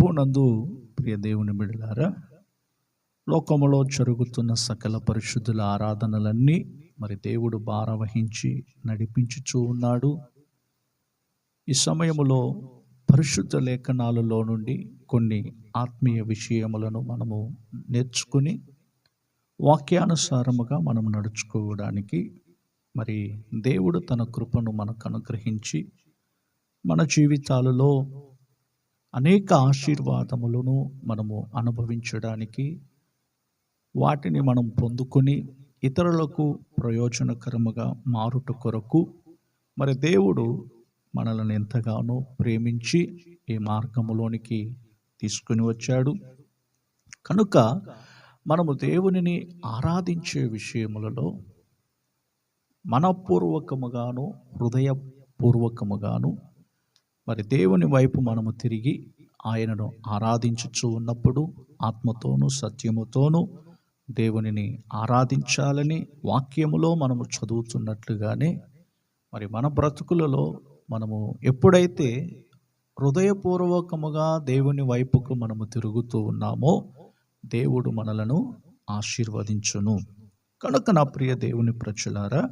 ప్రభునందు ప్రియ దేవుని బిడలారా లోకములో జరుగుతున్న సకల పరిశుద్ధుల ఆరాధనలన్నీ మరి దేవుడు భారవహించి నడిపించుచూ ఉన్నాడు. ఈ సమయములో పరిశుద్ధ లేఖనాలలో నుండి కొన్ని ఆత్మీయ విషయములను మనము నేర్చుకుని వాక్యానుసారముగా మనం నడుచుకోవడానికి మరి దేవుడు తన కృపను మనకు అనుగ్రహించి మన జీవితాలలో అనేక ఆశీర్వాదములను మనము అనుభవించడానికి వాటిని మనం పొందుకొని ఇతరులకు ప్రయోజనకరముగా మారుట కొరకు మరి దేవుడు మనల్ని ఎంతగానో ప్రేమించి ఈ మార్గములోనికి తీసుకుని వచ్చాడు. కనుక మనము దేవునిని ఆరాధించే విషయములలో మనపూర్వకముగాను హృదయపూర్వకముగాను మరి దేవుని వైపు మనము తిరిగి ఆయనను ఆరాధించుచు ఉన్నప్పుడు ఆత్మతోనూ సత్యముతోనూ దేవునిని ఆరాధించాలని వాక్యములో మనము చదువుతున్నట్లుగానే మరి మన బ్రతుకులలో మనము ఎప్పుడైతే హృదయపూర్వకముగా దేవుని వైపుకు మనము తిరుగుతూ ఉన్నామో దేవుడు మనలను ఆశీర్వదించును. కనుక నా ప్రియ దేవుని ప్రజలారా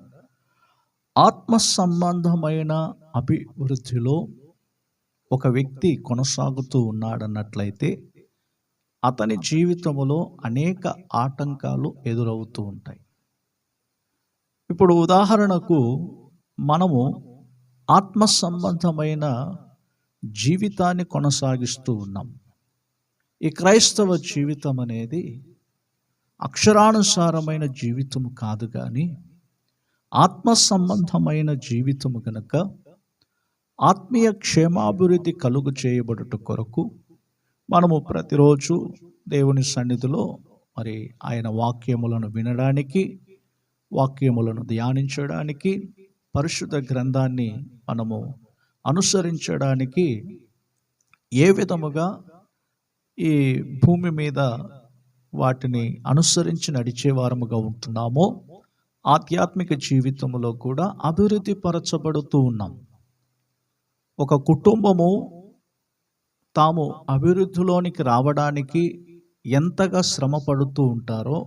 ఆత్మ సంబంధమైన అభివృద్ధిలో ఒక వ్యక్తి కొనసాగుతూ ఉన్నాడన్నట్లయితే అతని జీవితంలో అనేక ఆటంకాలు ఎదురవుతూ ఉంటాయి. ఇప్పుడు ఉదాహరణకు మనము ఆత్మ సంబంధమైన జీవితాన్ని కొనసాగిస్తూ ఉన్నాం. ఈ క్రైస్తవ జీవితం అనేది అక్షరానుసారమైన జీవితం కాదు కానీ ఆత్మ సంబంధమైన జీవితము కనుక ఆత్మీయ క్షేమాభివృద్ధి కలుగు చేయబడుట కొరకు మనము ప్రతిరోజు దేవుని సన్నిధిలో మరి ఆయన వాక్యములను వినడానికి వాక్యములను ధ్యానించడానికి పరిశుద్ధ గ్రంథాన్ని మనము అనుసరించడానికి ఏ విధముగా ఈ భూమి మీద వాటిని అనుసరించి నడిచేవారముగా ఉంటున్నామో ఆధ్యాత్మిక జీవితంలో కూడా అభివృద్ధి పరచబడుతూ ఉన్నాం. ఒక కుటుంబము తాము అభివృద్ధిలోనికి రావడానికి ఎంతగా శ్రమ పడుతూ ఉంటారో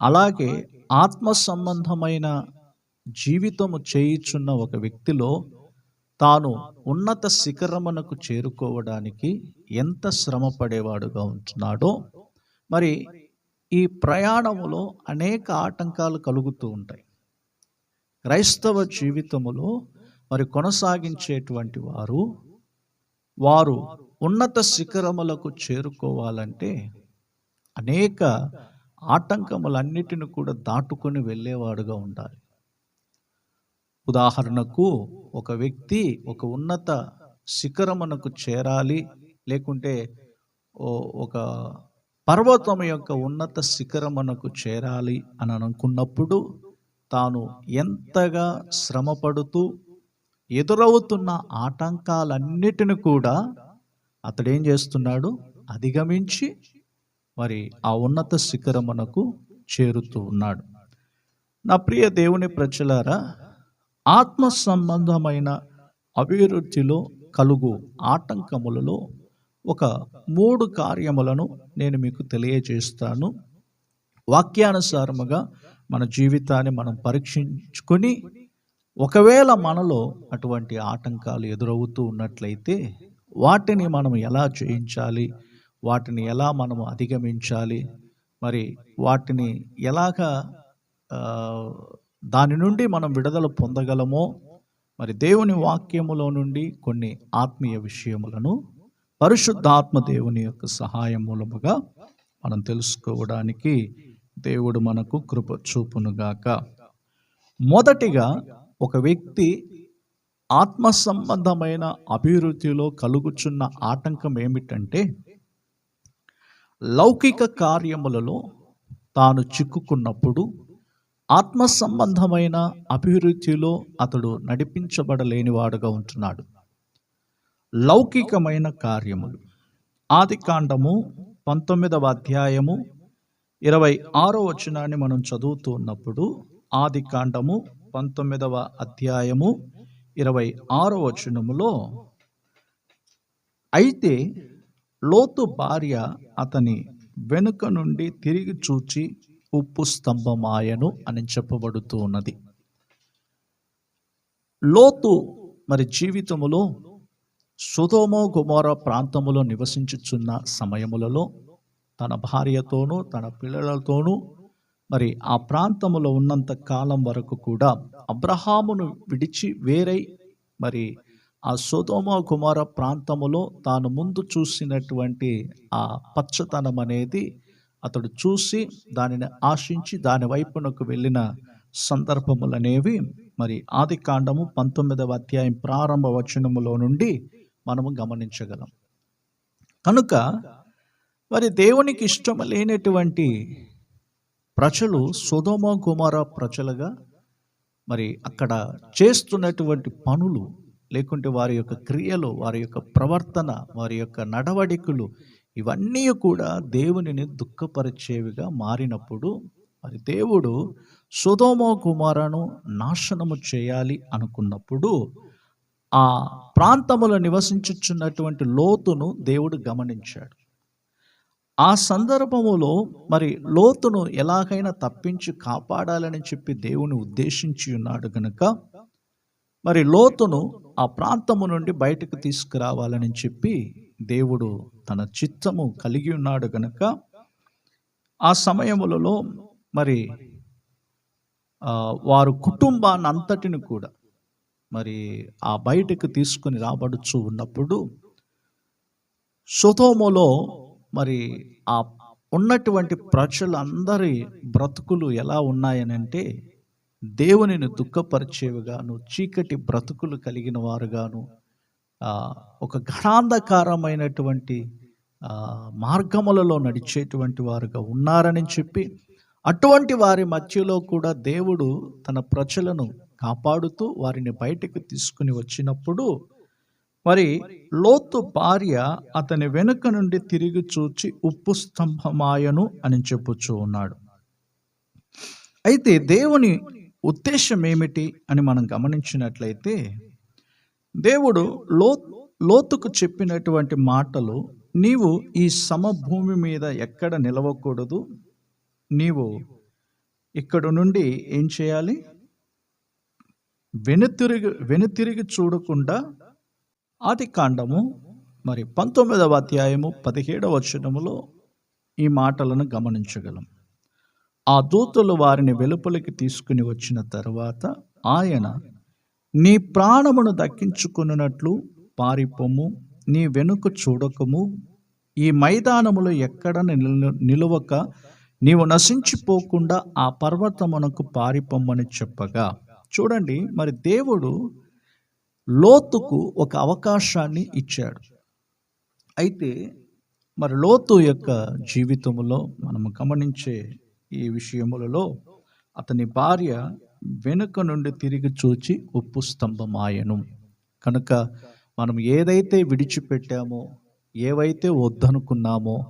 అలాగే ఆత్మ సంబంధమైన జీవితము చేయుచున్న ఒక వ్యక్తిలో తాను ఉన్నత శిఖరమునకు చేరుకోవడానికి ఎంత శ్రమ పడేవాడుగా ఉంటున్నాడో మరి ఈ ప్రయాణములో అనేక ఆటంకాలు కలుగుతూ ఉంటాయి. క్రైస్తవ జీవితములో మరి కొనసాగించేటువంటి వారు వారు ఉన్నత శిఖరములకు చేరుకోవాలంటే అనేక ఆటంకములన్నిటిని కూడా దాటుకొని వెళ్ళేవాడుగా ఉండాలి. ఉదాహరణకు ఒక వ్యక్తి ఒక ఉన్నత శిఖరమునకు చేరాలి లేకుంటే ఒక పర్వతం యొక్క ఉన్నత శిఖరమునకు చేరాలి అని అనుకున్నప్పుడు తాను ఎంతగా శ్రమపడుతూ ఎదురవుతున్న ఆటంకాలన్నిటిని కూడా అతడేం చేస్తున్నాడు? అధిగమించి మరి ఆ ఉన్నత శిఖరమునకు చేరుతూ ఉన్నాడు. నా ప్రియ దేవుని ప్రజలారా ఆత్మ సంబంధమైన అభివృద్ధిలో కలుగు ఆటంకములలో ఒక మూడు కార్యములను నేను మీకు తెలియజేస్తాను. వాక్యానుసారముగా మన జీవితాన్ని మనం పరీక్షించుకొని ఒకవేళ మనలో అటువంటి ఆటంకాలు ఎదురవుతూ ఉన్నట్లయితే వాటిని మనం ఎలా జయించాలి వాటిని ఎలా మనము అధిగమించాలి? మరి వాటిని ఎలాగా దాని నుండి మనం విడుదల పొందగలమో మరి దేవుని వాక్యములో నుండి కొన్ని ఆత్మీయ విషయములను పరిశుద్ధాత్మ దేవుని యొక్క సహాయం మూలముగా మనం తెలుసుకోవడానికి దేవుడు మనకు కృప చూపునుగాక. మొదటిగా ఒక వ్యక్తి ఆత్మ సంబంధమైన అభివృద్ధిలో కలుగుచున్న ఆటంకం ఏమిటంటే లౌకిక కార్యములలో తాను చిక్కుకున్నప్పుడు ఆత్మ సంబంధమైన అభివృద్ధిలో అతడు నడిపించబడలేనివాడుగా ఉంటున్నాడు. లౌకికమైన కార్యములు. ఆది కాండము పంతొమ్మిదవ అధ్యాయము ఇరవై ఆరో వచనాన్ని మనం చదువుతూ ఉన్నప్పుడు ఆది కాండము పంతొమ్మిదవ అధ్యాయము ఇరవై ఆరో వచనములో అయితే లోతు భార్య అతని వెనుక నుండి తిరిగి చూచి ఉప్పు స్తంభమాయను అని చెప్పబడుతూ ఉన్నది లోతు మరి జీవితములో సుధోమో గుమోర ప్రాంతములో నివసించుచున్న సమయములలో తన భార్యతోనూ తన పిల్లలతోనూ మరి ఆ ప్రాంతములో ఉన్నంత కాలం వరకు కూడా అబ్రహామును విడిచి వేరై మరి ఆ సోదోమ కుమార ప్రాంతములో తాను ముందు చూసినటువంటి ఆ పచ్చతనం అనేది అతడు చూసి దానిని ఆశించి దాని వైపునకు వెళ్ళిన సందర్భములనేవి మరి ఆది కాండము పంతొమ్మిదవ అధ్యాయం ప్రారంభ వచనములో నుండి మనము గమనించగలం. కనుక మరి దేవునికి ఇష్టం లేనటువంటి ప్రజలు సుధోమ కుమార ప్రజలుగా మరి అక్కడ చేస్తున్నటువంటి పనులు లేకుంటే వారి యొక్క క్రియలు వారి యొక్క ప్రవర్తన వారి యొక్క నడవడికలు ఇవన్నీ కూడా దేవునిని దుఃఖపరిచేవిగా మారినప్పుడు మరి దేవుడు సుధోమ కుమారను నాశనము చేయాలి అనుకున్నప్పుడు ఆ ప్రాంతములో నివసించుచున్నటువంటి లోతును దేవుడు గమనించాడు. ఆ సందర్భములో మరి లోతును ఎలాగైనా తప్పించి కాపాడాలని చెప్పి దేవుని ఉద్దేశించి ఉన్నాడు గనుక మరి లోతును ఆ ప్రాంతము నుండి బయటకు తీసుకురావాలని చెప్పి దేవుడు తన చిత్తము కలిగి ఉన్నాడు గనుక ఆ సమయములలో మరి వారు కుటుంబాన్ని అంతటిని కూడా మరి ఆ బయటకు తీసుకొని రాబడుచు ఉన్నప్పుడు సుతోములో మరి ఆ ఉన్నటువంటి ప్రజలందరి బ్రతుకులు ఎలా ఉన్నాయనంటే దేవునిని దుఃఖపరిచేవిగాను చీకటి బ్రతుకులు కలిగిన వారుగాను ఒక ఘనాంధకారమైనటువంటి మార్గములలో నడిచేటువంటి వారుగా ఉన్నారని చెప్పి అటువంటి వారి మధ్యలో కూడా దేవుడు తన ప్రజలను కాపాడుతూ వారిని బయటకు తీసుకుని వచ్చినప్పుడు మరి లోతు భార్య అతని వెనుక నుండి తిరిగి చూచి ఉప్పు స్తంభమాయను అని చెప్పుచూ ఉన్నాడు. అయితే దేవుని ఉద్దేశం ఏమిటి అని మనం గమనించినట్లయితే దేవుడు లో లోతుకు చెప్పినటువంటి మాటలు నీవు ఈ సమభూమి మీద ఎక్కడ నిలవకూడదు నీవు ఇక్కడ నుండి ఏం చేయాలి? వెనుతిరిగి వెనుతిరిగి చూడకుండా ఆది కాండము మరి పంతొమ్మిదవ అధ్యాయము పదిహేడవ వచనములో ఈ మాటలను గమనించగలం. ఆ దూతలు వారిని వెలుపలికి తీసుకుని వచ్చిన తర్వాత ఆయన నీ ప్రాణమును దక్కించుకున్నట్లు పారిపోము నీ వెనుక చూడకము ఈ మైదానములో ఎక్కడ నిలువక నీవు నశించిపోకుండా ఆ పర్వతమునకు పారిపోమ్మని చెప్పగా. చూడండి మరి దేవుడు లోతుకు ఒక అవకాశాన్ని ఇచ్చాడు. అయితే మరి లోతు యొక్క జీవితములో మనం గమనించే ఈ విషయములలో అతని భార్య వెనుక నుండి తిరిగి చూచి ఉప్పు స్తంభమాయను. కనుక మనం ఏదైతే విడిచిపెట్టామో ఏవైతే వద్దనుకున్నామో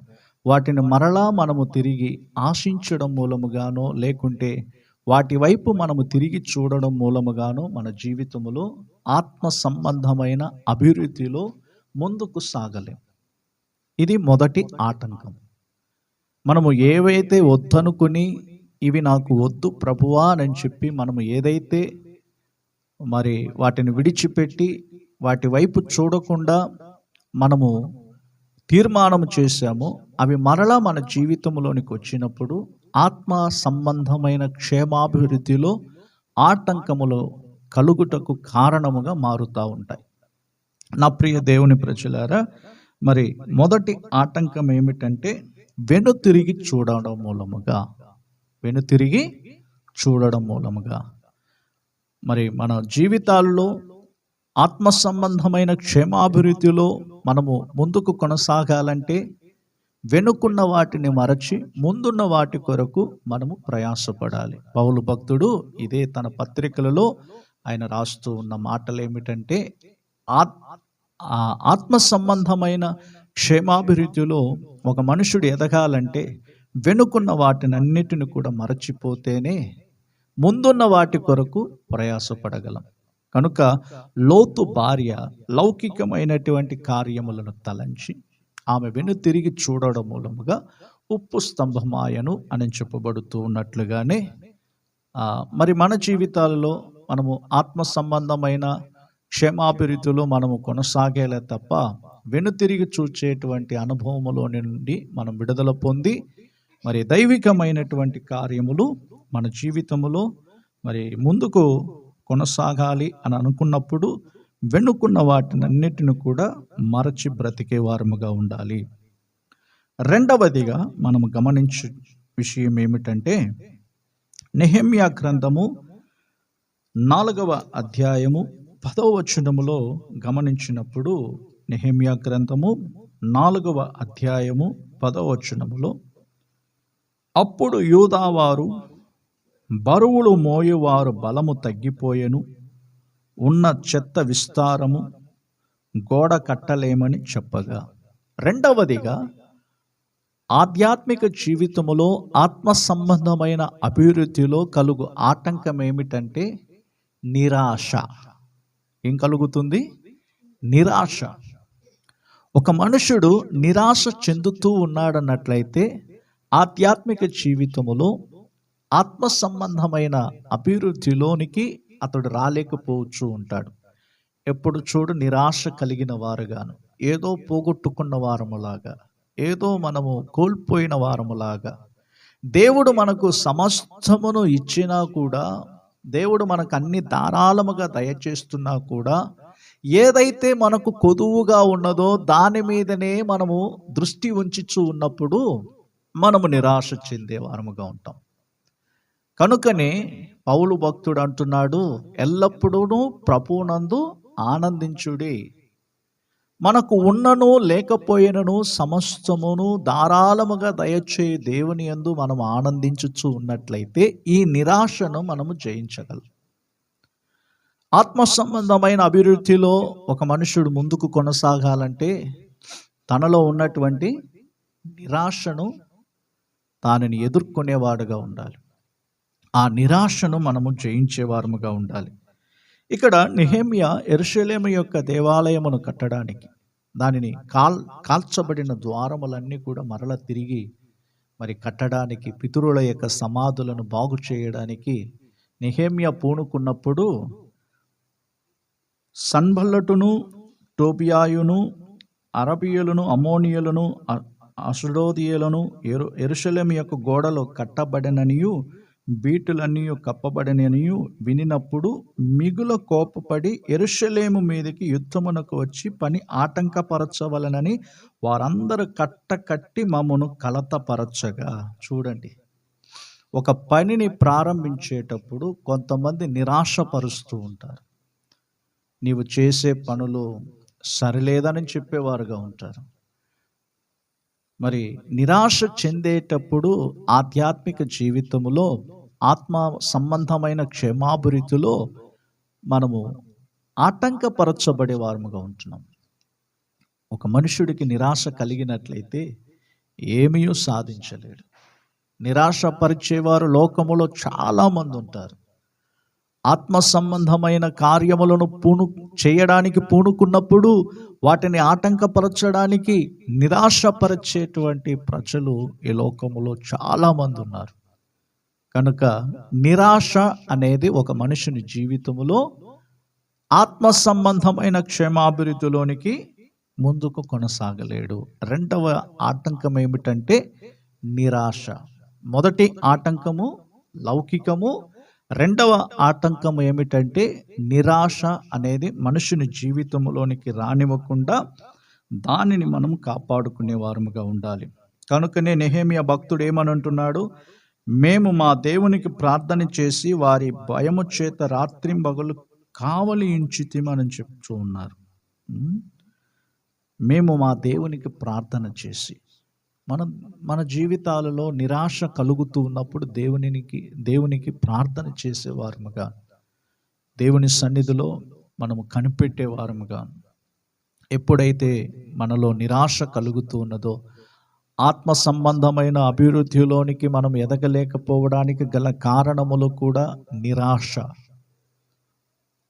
వాటిని మరలా మనము తిరిగి ఆశించడం మూలముగానో లేకుంటే వాటి వైపు మనము తిరిగి చూడడం మూలముగాను మన జీవితములో ఆత్మ సంబంధమైన అభివృద్ధిలో ముందుకు సాగలేం. ఇది మొదటి ఆటంకం. మనము ఏవైతే వద్దనుకుని ఇవి నాకు వద్దు ప్రభువా అని చెప్పి మనము ఏదైతే మరి వాటిని విడిచిపెట్టి వాటి వైపు చూడకుండా మనము తీర్మానం చేశామో అవి మరలా మన జీవితంలోనికి వచ్చినప్పుడు ఆత్మ సంబంధమైన క్షేమాభివృద్ధిలో ఆటంకములు కలుగుటకు కారణముగా మారుతూ ఉంటాయి. నా ప్రియ దేవుని ప్రజలారా మరి మొదటి ఆటంకం ఏమిటంటే వెనుతిరిగి చూడడం మూలముగా వెనుతిరిగి చూడడం మూలముగా. మరి మన జీవితాల్లో ఆత్మ సంబంధమైన క్షేమాభివృద్ధిలో మనము ముందుకు కొనసాగాలంటే వెనుకున్న వాటిని మరచి ముందున్న వాటి కొరకు మనము ప్రయాసపడాలి. పౌలు భక్తుడు ఇదే తన పత్రికలలో ఆయన రాస్తూ ఉన్న మాటలు ఏమిటంటే ఆత్- ఆత్మ సంబంధమైన క్షేమాభివృద్ధిలో ఒక మనుషుడు ఎదగాలంటే వెనుకున్న వాటినన్నిటిని కూడా మరచిపోతేనే ముందున్న వాటి కొరకు ప్రయాసపడగలం. కనుక లోతు భార్య లౌకికమైనటువంటి కార్యములను తలంచి ఆమె వెను తిరిగి చూడడం మూలముగా ఉప్పు స్తంభమాయను అని చెప్పబడుతూ ఉన్నట్లుగానే మరి మన జీవితాలలో మనము ఆత్మ సంబంధమైన క్షేమాభివృద్ధిలో మనము కొనసాగేలే తప్ప వెనుతిరిగి చూచేటువంటి అనుభవములో నుండి మనం విడుదల పొంది మరి దైవికమైనటువంటి కార్యములు మన జీవితములో మరి ముందుకు కొనసాగాలి అని అనుకున్నప్పుడు వెనుకున్న వాటినన్నిటిని కూడా మరచి బ్రతికే వారముగా ఉండాలి. రెండవదిగా మనం గమనించే విషయం ఏమిటంటే నెహెమ్యా గ్రంథము నాలుగవ అధ్యాయము పదవ వచనములో గమనించినప్పుడు నెహెమ్యా గ్రంథము నాలుగవ అధ్యాయము పదవ వచనములో అప్పుడు యూదావారు బరువులు మోయువారు బలము తగ్గిపోయెను. ఉన్న చెత్త విస్తారము గోడ కట్టలేమని చెప్పగా. రెండవదిగా ఆధ్యాత్మిక జీవితములో ఆత్మ సంబంధమైన అభివృద్ధిలో కలుగు ఆటంకం ఏమిటంటే నిరాశ. ఏం కలుగుతుంది? నిరాశ. ఒక మనుషుడు నిరాశ చెందుతూ ఉన్నాడన్నట్లయితే ఆధ్యాత్మిక జీవితములో ఆత్మ సంబంధమైన అభివృద్ధిలోనికి అతడు రాలేకపోవచ్చు ఉంటాడు ఎప్పుడు చూడు నిరాశ కలిగిన వారుగాను ఏదో పోగొట్టుకున్న వారములాగా ఏదో మనము కోల్పోయిన వారములాగా. దేవుడు మనకు సమస్తమును ఇచ్చినా కూడా దేవుడు మనకు అన్ని ధారాళముగా దయచేస్తున్నా కూడా ఏదైతే మనకు కొదువుగా ఉన్నదో దాని మీదనే మనము దృష్టి ఉంచుచు ఉన్నప్పుడు మనము నిరాశ చెందే వారముగా ఉంటాం. కనుకనే పౌలు భక్తుడు అంటున్నాడు ఎల్లప్పుడూ ప్రభువునందు ఆనందించుడి. మనకు ఉన్నను లేకపోయినను సమస్తమును ధారాళముగా దయచే దేవుని యందు మనం ఆనందించుచు ఉన్నట్లయితే ఈ నిరాశను మనము జయించగలం. ఆత్మ సంబంధమైన అభివృద్ధిలో ఒక మనుషుడు ముందుకు కొనసాగాలంటే తనలో ఉన్నటువంటి నిరాశను దానిని ఎదుర్కొనేవాడుగా ఉండాలి. ఆ నిరాశను మనము జయించేవారముగా ఉండాలి. ఇక్కడ నిహేమియా ఎరుషలేము యొక్క దేవాలయమును కట్టడానికి దానిని కాల్ కాల్చబడిన ద్వారములన్నీ కూడా మరల తిరిగి మరి కట్టడానికి పితరుల యొక్క సమాధులను బాగు చేయడానికి నిహేమియా పూనుకున్నప్పుడు సన్బల్లటును టోబియాయును అరబియలను అమోనియలను అ- అసుడోదియలను ఎరు ఎరుషలేము యొక్క గోడలు కట్టబడిననియు బీటులన్నీ కప్పబడిననియు వినినప్పుడు మిగుల కోపపడి ఎరుషలేము మీదకి యుద్ధమునకు వచ్చి పని ఆటంకపరచవలనని వారందరూ కట్టకట్టి మమ్మను కలతపరచగా. చూడండి. ఒక పనిని ప్రారంభించేటప్పుడు కొంతమంది నిరాశపరుస్తూ ఉంటారు. నీవు చేసే పనులు సరిలేదని చెప్పేవారుగా ఉంటారు. మరి నిరాశ చెందేటప్పుడు ఆధ్యాత్మిక జీవితంలో ఆత్మ సంబంధమైన క్షేమాభివృద్ధిలో మనము ఆటంకపరచబడే వారముగా ఉంటున్నాం. ఒక మనుషుడికి నిరాశ కలిగినట్లయితే ఏమీ సాధించలేడు. నిరాశపరిచేవారు లోకములో చాలామంది ఉంటారు. ఆత్మ సంబంధమైన కార్యములను పూను చేయడానికి పూనుకున్నప్పుడు వాటిని ఆటంకపరచడానికి నిరాశపరిచేటువంటి ప్రజలు ఈ లోకములో చాలామంది ఉన్నారు. కనుక నిరాశ అనేది ఒక మనుషుని జీవితములో ఆత్మ సంబంధమైన క్షేమాభివృద్ధిలోనికి ముందుకు కొనసాగలేడు. రెండవ ఆటంకం ఏమిటంటే నిరాశ. మొదటి ఆటంకము లౌకికము. రెండవ ఆటంకం ఏమిటంటే నిరాశ అనేది మనుషుని జీవితంలోనికి రానివ్వకుండా దానిని మనం కాపాడుకునే వారముగా ఉండాలి. కనుకనే నెహేమియా భక్తుడు ఏమని అంటున్నాడు మేము మా దేవునికి ప్రార్థన చేసి వారి భయము చేత రాత్రింబగలు కావలి ఇంచితిమని చెప్తూ ఉన్నారు. మేము మా దేవునికి ప్రార్థన చేసి మనం మన జీవితాలలో నిరాశ కలుగుతూ ఉన్నప్పుడు దేవునికి దేవునికి ప్రార్థన చేసేవారముగా దేవుని సన్నిధిలో మనము కనిపెట్టేవారముగా ఎప్పుడైతే మనలో నిరాశ కలుగుతూ ఉన్నదో ఆత్మ సంబంధమైన అభివృద్ధిలోనికి మనం ఎదగలేకపోవడానికి గల కారణములు కూడా నిరాశ.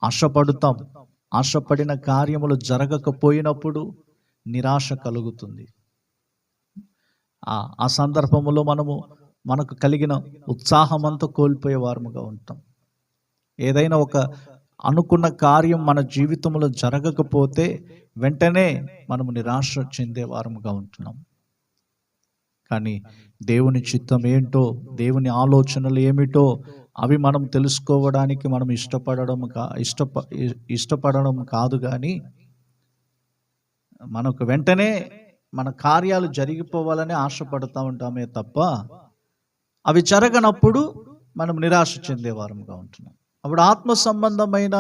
ఆశపడుతాం. ఆశపడిన కార్యములు జరగకపోయినప్పుడు నిరాశ కలుగుతుంది. ఆ ఆ మనము మనకు కలిగిన ఉత్సాహం అంతా కోల్పోయే వారముగా ఉంటాం. ఏదైనా ఒక అనుకున్న కార్యం మన జీవితంలో జరగకపోతే వెంటనే మనము నిరాశ చెందే వారముగా ఉంటున్నాం. కానీ దేవుని చిత్తం ఏంటో దేవుని ఆలోచనలు ఏమిటో అవి మనం తెలుసుకోవడానికి మనం ఇష్టపడడం కా ఇష్టప ఇష్టపడడం కాదు కానీ మనకు వెంటనే మన కార్యాలు జరిగిపోవాలని ఆశపడుతూ ఉంటామే తప్ప అవి జరగనప్పుడు మనం నిరాశ చెందేవారంగా ఉంటున్నాం. అప్పుడు ఆత్మ సంబంధమైన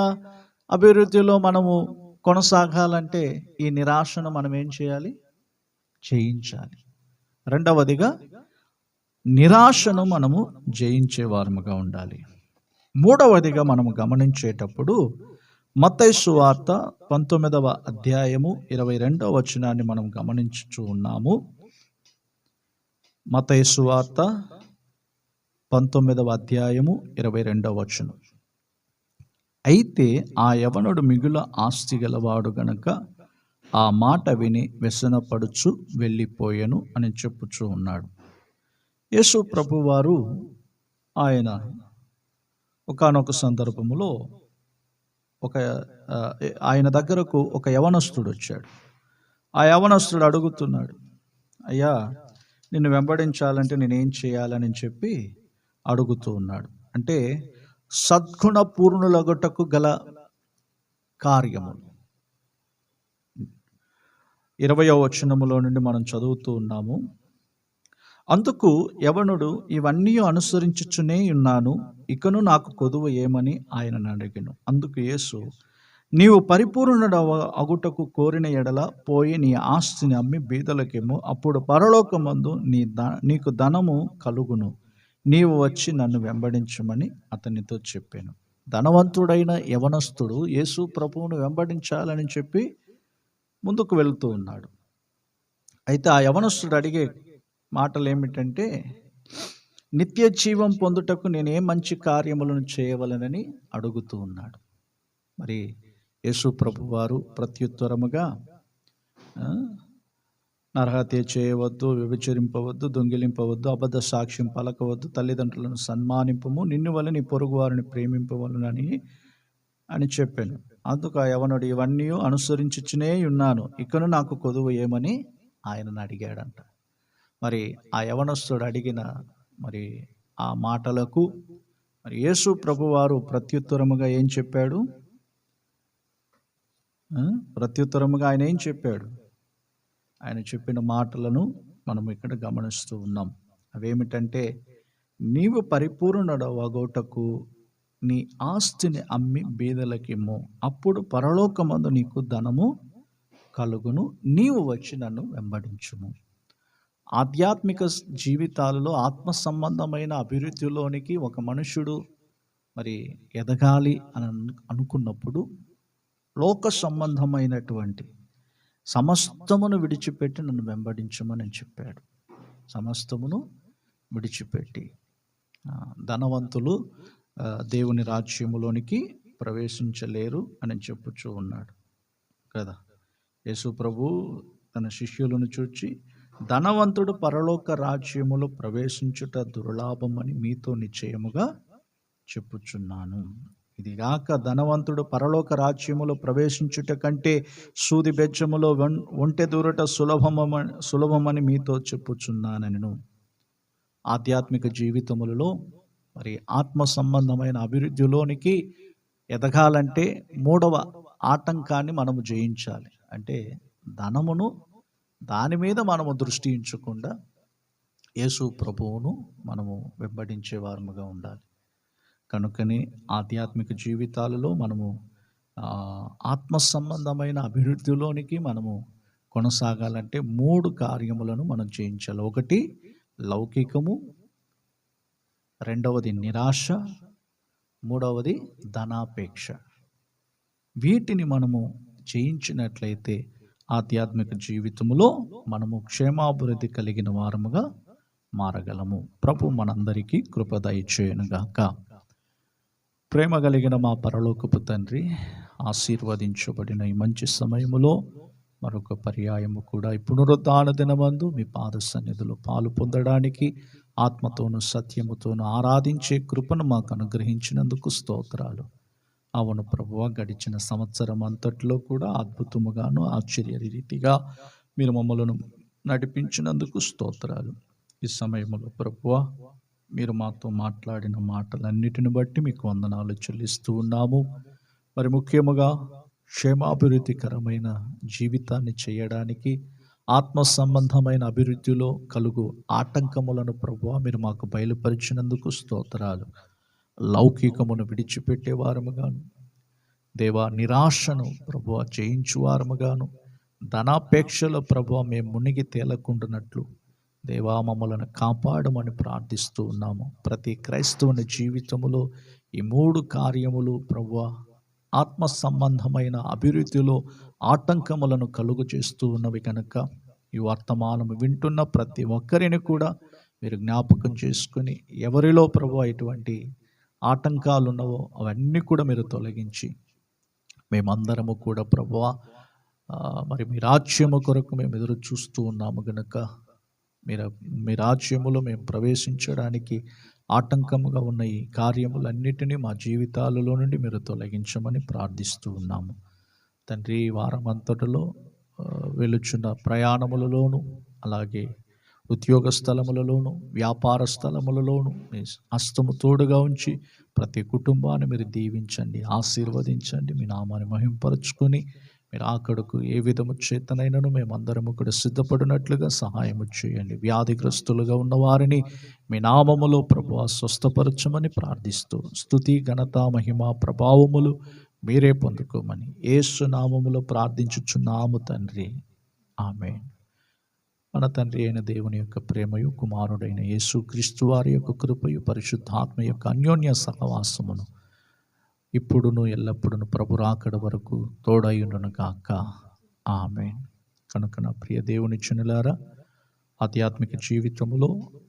అభివృద్ధిలో మనము కొనసాగాలంటే ఈ నిరాశను మనం ఏం చేయాలి? చేయించాలి. రెండవదిగా నిరాశను మనము జయించే వారముగా ఉండాలి. మూడవదిగా మనము గమనించేటప్పుడు మత్తైసు వార్త పంతొమ్మిదవ అధ్యాయము ఇరవై రెండవ వచనాన్ని మనం గమనించుచూ ఉన్నాము. మతైసు వార్త పంతొమ్మిదవ అధ్యాయము ఇరవై రెండవ వచనం. అయితే ఆ యవనుడు మిగుల ఆస్తి గలవాడు గనక ఆ మాట విని వ్యసనపడుచు వెళ్ళిపోయాను అని చెప్పుచూ ఉన్నాడు. యేసు ప్రభువారు ఆయన ఒకనొక సందర్భములో ఒక ఆయన దగ్గరకు ఒక యవనస్తుడు వచ్చాడు. ఆ యవనస్తుడు అడుగుతున్నాడు అయ్యా నిన్ను వెంబడించాలంటే నేనేం చేయాలని చెప్పి అడుగుతూ ఉన్నాడు. అంటే సద్గుణ పూర్ణులగొట్టకు గల కార్యములు. ఇరవయో వచనములో నుండి మనం చదువుతూ ఉన్నాము. అందుకు యవనుడు ఇవన్నీ అనుసరించుచునే ఉన్నాను ఇకను నాకు కొదువ ఏమని ఆయనను అడిగాను అందుకు యేసు నీవు పరిపూర్ణుడ అగుటకు కోరిన ఎడల పోయి నీ ఆస్తిని అమ్మి బీదలకేమో అప్పుడు పరలోకమందు నీ ద నీకు ధనము కలుగును. నీవు వచ్చి నన్ను వెంబడించమని అతనితో చెప్పాను. ధనవంతుడైన యవనస్తుడు యేసు ప్రభువును వెంబడించాలని చెప్పి ముందుకు వెళుతూ ఉన్నాడు. అయితే ఆ యవనస్తుడు అడిగే మాటలు ఏమిటంటే నిత్య జీవం పొందుటకు నేనే మంచి కార్యములను చేయవలనని అడుగుతూ ఉన్నాడు. మరి యేసు ప్రభు వారు ప్రత్యుత్తరముగా నరహత్య చేయవద్దు వ్యభిచరింపవద్దు దొంగిలింపవద్దు అబద్ధ సాక్ష్యం పలకవద్దు తల్లిదండ్రులను సన్మానింపము నిన్ను వల్ల నీ పొరుగు వారిని ప్రేమింపవలనని అని చెప్పాను. అందుకు ఆ యవనుడు ఇవన్నీ అనుసరించుచునే ఉన్నాను. ఇకను నాకు కొదువు ఏమని ఆయనను అడిగాడంట. మరి ఆ యవనస్తుడు అడిగిన మరి ఆ మాటలకు మరి యేసు ప్రభువారు ప్రత్యుత్తరముగా ఏం చెప్పాడు? ప్రత్యుత్తరముగా ఆయన ఏం చెప్పాడు? ఆయన చెప్పిన మాటలను మనం ఇక్కడ గమనిస్తూ ఉన్నాం. అవేమిటంటే నీవు పరిపూర్ణుడవగోటకు నీ ఆస్తిని అమ్మి బీదలకిమ్ము అప్పుడు పరలోకమందు నీకు ధనము కలుగును. నీవు వచ్చి నన్ను వెంబడించుము. ఆధ్యాత్మిక జీవితాలలో ఆత్మ సంబంధమైన అభివృద్ధిలోనికి ఒక మనుషుడు మరి ఎదగాలి అని అనుకున్నప్పుడు లోక సంబంధమైనటువంటి సమస్తమును విడిచిపెట్టి నన్ను వెంబడించమని చెప్పాడు. సమస్తమును విడిచిపెట్టి. ధనవంతులు దేవుని రాజ్యములోనికి ప్రవేశించలేరు అని చెప్పుచూ ఉన్నాడు. కదా? యేసు ప్రభు తన శిష్యులను చూచి ధనవంతుడు పరలోక రాజ్యములో ప్రవేశించుట దుర్లాభమని మీతో నిశ్చయముగా చెప్పుచున్నాను. ఇదిగాక ధనవంతుడు పరలోక రాజ్యములో ప్రవేశించుట కంటే సూది బెచ్చములో ఒంటె దూరట సులభమ సులభమని మీతో చెప్పుచున్నానను. ఆధ్యాత్మిక జీవితములలో మరి ఆత్మ సంబంధమైన అభివృద్ధిలోనికి ఎదగాలంటే మూడవ ఆటంకాన్ని మనము జయించాలి. అంటే ధనమును దాని మీద మనము దృష్టి ఉంచకుండా యేసు ప్రభువును మనము వెంబడించే వారముగా ఉండాలి. కనుకనే ఆధ్యాత్మిక జీవితాలలో మనము ఆత్మ సంబంధమైన అభివృద్ధిలోనికి మనము కొనసాగాలంటే మూడు కార్యములను మనం చేయించాలి ఒకటి లౌకికము రెండవది నిరాశ మూడవది ధనాపేక్ష. వీటిని మనము చేయించినట్లయితే ఆధ్యాత్మిక జీవితంలో మనము క్షేమాభివృద్ధి కలిగిన వారముగా మారగలము. ప్రభు మనందరికీ కృప దయచేయనుగాక ప్రేమ కలిగిన మా పరలోకపు తండ్రి ఆశీర్వదించబడిన ఈ మంచి సమయములో మరొక పర్యాయము కూడా. ఈ పునరుద్ధాన దినమందు మీ పాద సన్నిధిలో పాలు పొందడానికి ఆత్మతోనూ సత్యముతోనూ ఆరాధించే కృపను మాకు అనుగ్రహించినందుకు స్తోత్రాలు. అవును ప్రభువ గడిచిన సంవత్సరం అంతట్లో కూడా అద్భుతముగాను ఆశ్చర్య రీతిగా మీరు మమ్మలను నడిపించినందుకు స్తోత్రాలు. ఈ సమయంలో ప్రభువ మీరు మాతో మాట్లాడిన మాటలన్నిటిని బట్టి మీకు వందనాలు చెల్లిస్తూ ఉన్నాము. మరి ముఖ్యముగా క్షేమాభివృద్ధికరమైన జీవితాన్ని చేయడానికి ఆత్మ సంబంధమైన అభివృద్ధిలో కలుగు ఆటంకములను ప్రభువ మీరు మాకు బయలుపరిచినందుకు స్తోత్రాలు. లౌకికమును విడిచిపెట్టేవారముగాను దేవా నిరాశను ప్రభువ జయించువారముగాను ధనాపేక్షలో ప్రభువ మేము మునిగి తేలకుండానట్లు దేవా మమ్మలను కాపాడమని ప్రార్థిస్తూ ఉన్నాము. ప్రతి క్రైస్తవుని జీవితములో ఈ మూడు కార్యములు ప్రభువ ఆత్మ సంబంధమైన అభివృద్ధిలో ఆటంకములను కలుగు చేస్తూ ఉన్నవి కనుక ఈ వర్తమానం వింటున్న ప్రతి ఒక్కరిని కూడా మీరు జ్ఞాపకం చేసుకుని ఎవరిలో ప్రభు ఇటువంటి ఆటంకాలు ఉన్నవో అవన్నీ కూడా మీరు తొలగించి మేమందరము కూడా ప్రభువ మరి మీ రాజ్యము కొరకు మేము ఎదురు చూస్తూ ఉన్నాము గనుక మీరు మీ రాజ్యములో మేము ప్రవేశించడానికి ఆటంకముగా ఉన్న ఈ కార్యములన్నిటినీ మా జీవితాలలో నుండి మీరు తొలగించమని ప్రార్థిస్తూ ఉన్నాము. తండ్రి వారం అంతటిలో వెలుచున్న ప్రయాణములలోను అలాగే ఉద్యోగ స్థలములలోను వ్యాపార స్థలములలోను మీ హస్తము తోడుగా ఉంచి ప్రతి కుటుంబాన్ని మీరు దీవించండి ఆశీర్వదించండి మీ నామాన్ని మహింపరచుకొని మీరు అక్కడకు ఏ విధము చేతనైనను మేమందరము కూడా సిద్ధపడినట్లుగా సహాయము చేయండి. వ్యాధిగ్రస్తులుగా ఉన్న వారిని మీ నామములో ప్రభు స్వస్థపరచమని ప్రార్థిస్తూ స్థుతి ఘనత మహిమ ప్రభావములు మీరే పొందుకోమని ఏసు నామములో ప్రార్థించుచున్నాము తండ్రి. ఆమె మన తండ్రి అయిన దేవుని యొక్క ప్రేమయు కుమారుడైన యేసు క్రీస్తు వారి యొక్క కృపయు పరిశుద్ధాత్మ యొక్క అన్యోన్య సహవాసమును ఇప్పుడును ఎల్లప్పుడును ప్రభు రాకడ వరకు తోడయుండును గాక. ఆమె కనుక నా ప్రియ దేవుని చినులారా ఆధ్యాత్మిక జీవితంలో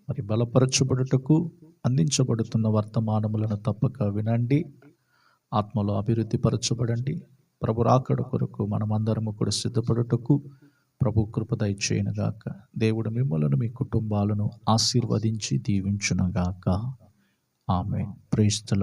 మరి బలపరచబడుటకు అందించబడుతున్న వర్తమానములను తప్పక వినండి. ఆత్మలో అభివృద్ధి పరచబడండి ప్రభు రాకడ కొరకు మనమందరము కూడా సిద్ధపడుటకు ప్రభు కృప దయచేయనుగాక దేవుడు మిమ్మలను మీ కుటుంబాలను ఆశీర్వదించి దీవించునుగాక ఆమె ప్రైస్ ద